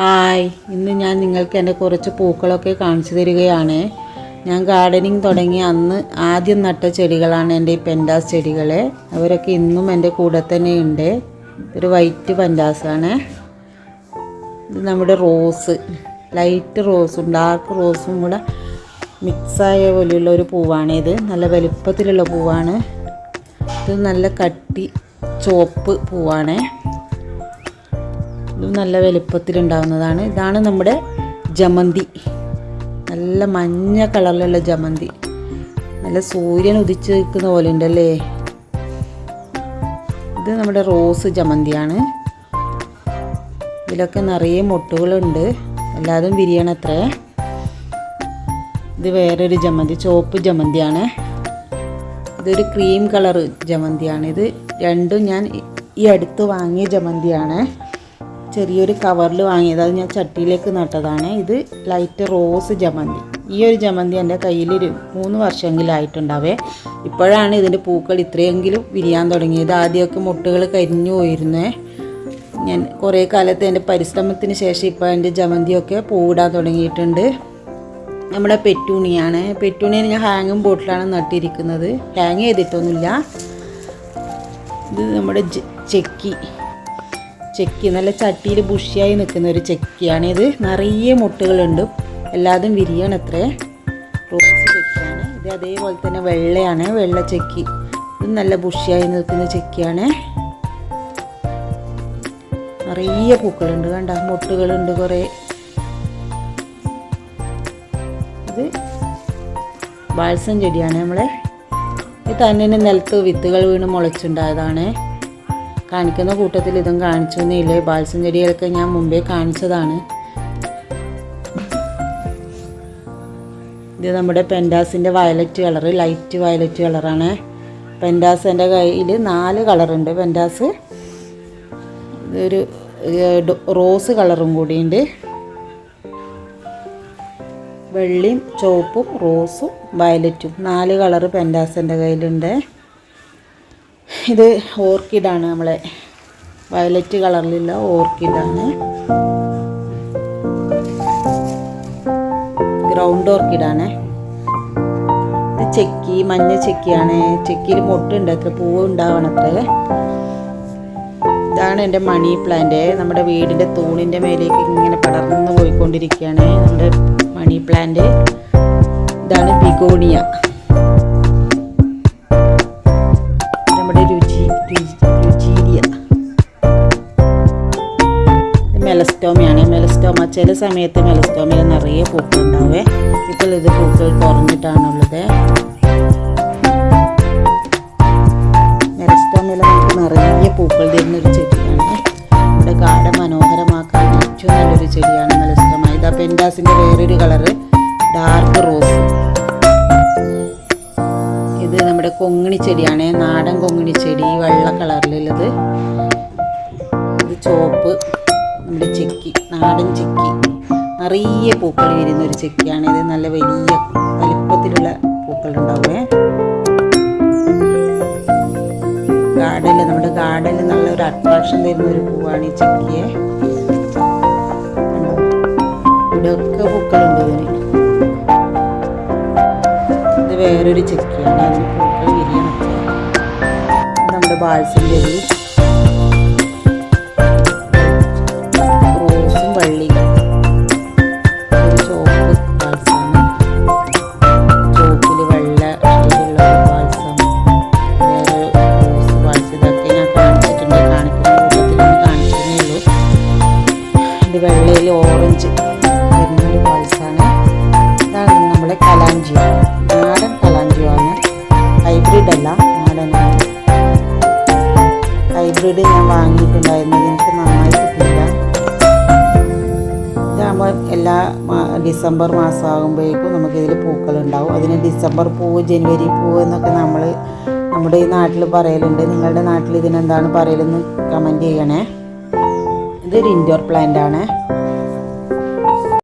Hi. ഇന്ന് ഞാൻ നിങ്ങൾക്ക് എന്റെ കുറച്ച് പൂക്കളൊക്കെ കാണിച്ചു തരികയാണ്. ഞാൻ ഗാർഡനിങ് തുടങ്ങി അന്ന് ആദ്യം നട്ട ചെടികളാണ് എന്റെ ഈ പെൻഡാസ് ചെടികൾ അവരൊക്കെ ഇന്നും എന്റെ കൂടെ തന്നെ ഉണ്ട്. ഒരു വൈറ്റ് പെൻഡാസാണ് ഇത് നമ്മുടെ റോസ് ലൈറ്റ് റോസും ഡാർക്ക് റോസും കൂടെ മിക്സായ പോലെയുള്ള ഒരു പൂവാണ് ഇത്. നല്ല വലുപ്പത്തിലുള്ള പൂവാണ്. ഇത് നല്ല കട്ടി ചുവപ്പ് പൂവാണ്. ഇത് നല്ല വലുപ്പത്തിലുണ്ടാവുന്നതാണ്. ഇതാണ് നമ്മുടെ ജമന്തി. നല്ല മഞ്ഞ കളറിലുള്ള ജമന്തി. നല്ല സൂര്യൻ ഉദിച്ച് നിൽക്കുന്ന പോലെ ഉണ്ടല്ലേ ഇത് നമ്മുടെ റോസ് ജമന്തിയാണ്. ഇതിലൊക്കെ നിറയെ മുട്ടുകളുണ്ട്. എല്ലാതും വിരിയണത്രേ. ഇത് വേറൊരു ജമന്തി ചുവപ്പ് ജമന്തിയാണ്. ഇതൊരു ക്രീം കളർ ജമന്തിയാണ്. ഇത് രണ്ടും ഞാൻ ഈ അടുത്ത് വാങ്ങിയ ജമന്തിയാണ്. ചെറിയൊരു കവറിൽ വാങ്ങിയത്. അത് ഞാൻ ചട്ടിയിലേക്ക് നട്ടതാണ്. ഇത് ലൈറ്റ് റോസ് ജമന്തി. ഈ ഒരു ജമന്തി എന്റെ കയ്യിൽ ഒരു മൂന്ന് വർഷമെങ്കിലും ആയിട്ടുണ്ടാവേ ഇപ്പോഴാണ് ഇതിന്റെ പൂക്കൾ ഇത്രയെങ്കിലും വിരിയാൻ തുടങ്ങിയത്. ആദ്യമൊക്കെ മുട്ടുകൾ കരിഞ്ഞു പോയിരുന്നേ. ഞാൻ കുറേ കാലത്തെ എന്റെ പരിശ്രമത്തിന് ശേഷം ഇപ്പോൾ എന്റെ ജമന്തിയൊക്കെ പൂവിടാൻ തുടങ്ങിയിട്ടുണ്ട്. നമ്മുടെ പെറ്റൂണിയാണ്. പെറ്റൂണിയെ ഞാൻ ഹാങ്ങും ബോട്ടിലാണ് നട്ടിരിക്കുന്നത്. ഹാങ് ചെയ്തിട്ടൊന്നുമില്ല. ഇത് നമ്മുടെ ചെക്കി. ചെക്കി നല്ല ചട്ടിയിൽ ബുഷിയായി നിൽക്കുന്ന ഒരു ചെക്കിയാണ് ഇത്. നിറയെ മുട്ടുകളുണ്ട്. എല്ലാതും വിരിയാണ് അത്രേ. റോസ് ചെക്കിയാണ്. ഇത് അതേപോലെ തന്നെ വെള്ളയാണ് വെള്ള ചെക്കി. ഇത് നല്ല ബുഷിയായി നിൽക്കുന്ന ചെക്കിയാണ്. നിറയെ പൂക്കളുണ്ട് കണ്ട? മുട്ടുകളുണ്ട് കുറേ. ഇത് ബാൾസം ചെടിയാണ് നമ്മളെ. ഇത് തന്നെ നിലത്ത് വിത്തുകൾ വീണ് മുളച്ചുണ്ടായതാണ്. കാണിക്കുന്ന കൂട്ടത്തിൽ ഇതും കാണിച്ചു തന്നെയില്ല ബാൽസം ചെടികളൊക്കെ ഞാൻ മുമ്പേ കാണിച്ചതാണ്. ഇത് നമ്മുടെ പെൻഡാസിന്റെ വയലറ്റ് കളർ ലൈറ്റ് വയലറ്റ് കളറാണ്. പെൻഡാസ് എന്റെ കയ്യിൽ നാല് കളറുണ്ട് പെൻഡാസ്. ഇതൊരു റോസ് കളറും കൂടിയുണ്ട്. വെള്ളിയും ചുവപ്പും റോസും വയലറ്റും. നാല് കളറ് പെൻഡാസ് എന്റെ കയ്യിലുണ്ട്. ഇത് ഓർക്കിഡാണ് നമ്മളെ. വയലറ്റ് കളറിലുള്ള ഓർക്കിഡാണ് ഗ്രൗണ്ട് ഓർക്കിഡാണ് ഇത് ചെക്കി മഞ്ഞ ചെക്കിയാണ്. ചെക്കിയിൽ മൊട്ടുണ്ട് അത്ര പൂവ് ഉണ്ടാവണത്രേ ഇതാണ് എന്റെ മണി പ്ലാന്റ് നമ്മുടെ വീടിന്റെ തൂണിന്റെ മേലേക്ക് ഇങ്ങനെ പടർന്നു പോയിക്കൊണ്ടിരിക്കുകയാണ് നമ്മുടെ മണി പ്ലാന്റ് ഇതാണ് ബിഗോണിയ മെലസ്റ്റോമയാണ്. മെലസ്റ്റോമ ചില സമയത്ത് മെലസ്റ്റോമയിൽ നിറയെ പൂക്കളുണ്ടാവേ. ഇപ്പോൾ ഇത് പൂക്കൾ കുറഞ്ഞിട്ടാണുള്ളത് മെലസ്റ്റോമയിൽ നമുക്ക് നിറയെ പൂക്കൾ തരുന്ന ഒരു ചെടിയാണ്. നമ്മുടെ കാട മനോഹരമാക്കാൻ ഏറ്റവും നല്ലൊരു ചെടിയാണ് മെലസ്റ്റോമ. ഇതാ പെൻഡാസിന്റെ വേറൊരു കളറ് ഡാർക്ക് റോസ്. ഇത് നമ്മുടെ കൊങ്ങിണി ചെടിയാണ്. നാടൻ കൊങ്ങിണി ചെടി വെള്ള കളറിലുള്ളത്. നാടൻ ചെക്കി. നിറയെ പൂക്കൾ വരുന്ന ഒരു ചെക്കിയാണ് ഇത്. നല്ല വലിയ വലിപ്പത്തിലുള്ള പൂക്കളുണ്ടാവുമേ. ഗാർഡനിൽ നമ്മുടെ ഗാർഡനിൽ നല്ലൊരു അട്രാക്ഷൻ തരുന്ന ഒരു പൂവാണ് ഈ ചെക്കിയെ? ഇവിടെയൊക്കെ പൂക്കളുണ്ട് ഇതിന് ഇത് വേറൊരു ചെക്കിയാണ്. അതിന് പൂക്കൾ വിരിയണം നമ്മുടെ ബാൽസിന്റെ ചെടി കലാഞ്ചിയോ നാടൻ കലാഞ്ചിയോ ഹൈബ്രിഡ് അല്ല നാടനാണ് ഹൈബ്രിഡ് ഞാൻ വാങ്ങിയിട്ടുണ്ടായിരുന്നത് എനിക്ക് നന്നായി കിട്ടിയില്ല. ഇതാകുമ്പോൾ എല്ലാ ഡിസംബർ മാസമാകുമ്പോഴേക്കും നമുക്കിതിൽ പൂക്കളുണ്ടാവും. അതിന് ഡിസംബർ പൂവ് ജനുവരി പൂവ് എന്നൊക്കെ നമ്മൾ നമ്മുടെ ഈ നാട്ടിൽ പറയലുണ്ട്. നിങ്ങളുടെ നാട്ടിൽ ഇതിനെന്താണ് പറയലെന്ന് കമന്റ് ചെയ്യണേ. ഇതൊരു ഇൻഡോർ പ്ലാന്റ് ആണ്.